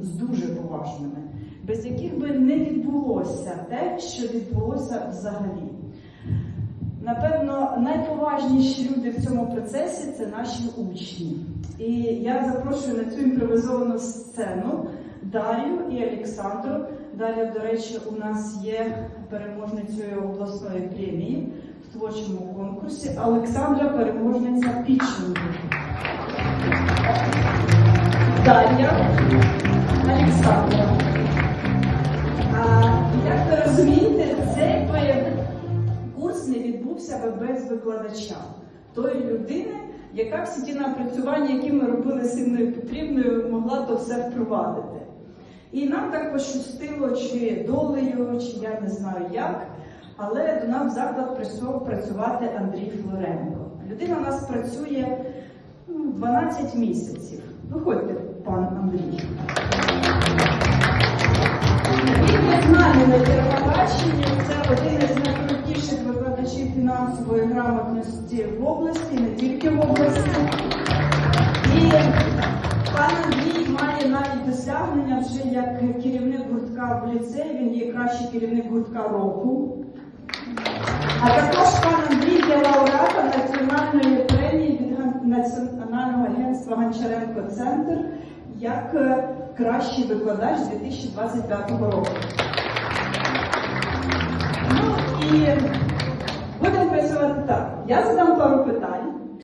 з дуже поважними, без яких би не відбулося те, що відбулося взагалі. Напевно, найповажніші люди в цьому процесі це наші учні. І я запрошую на цю імпровізовану сцену Дар'ю і Олександру. Дар'я, до речі, у нас є переможницею обласної премії в творчому конкурсі, Олександра переможниця пічинgu. Дар'я, Олександра. Як ви розумієте, цей курс не відбувся би без викладача, тої людини, яка всі ті напрацювання, які ми робили з Інною Петрівною, могла то все впровадити. І нам так пощастило, чи долею, чи я не знаю як, але до нас в заклад прийшов працювати Андрій Флоренко. Людина у нас працює ну, 12 місяців. Виходьте, пан Андрій. Він не знаний на Євробаченні, це один із найкрутіших викладачів фінансової грамотності в області, не тільки в області. І пан Андрій має навіть досягнення вже як керівник гуртка в ліцеї, він є кращий керівник гуртка року. А також пан Андрій є лауреатом національної премії від Ган- Гончаренко Центр як е, кращий викладач 2025 року. Ну і будемо працювати так. Я задам пару питань.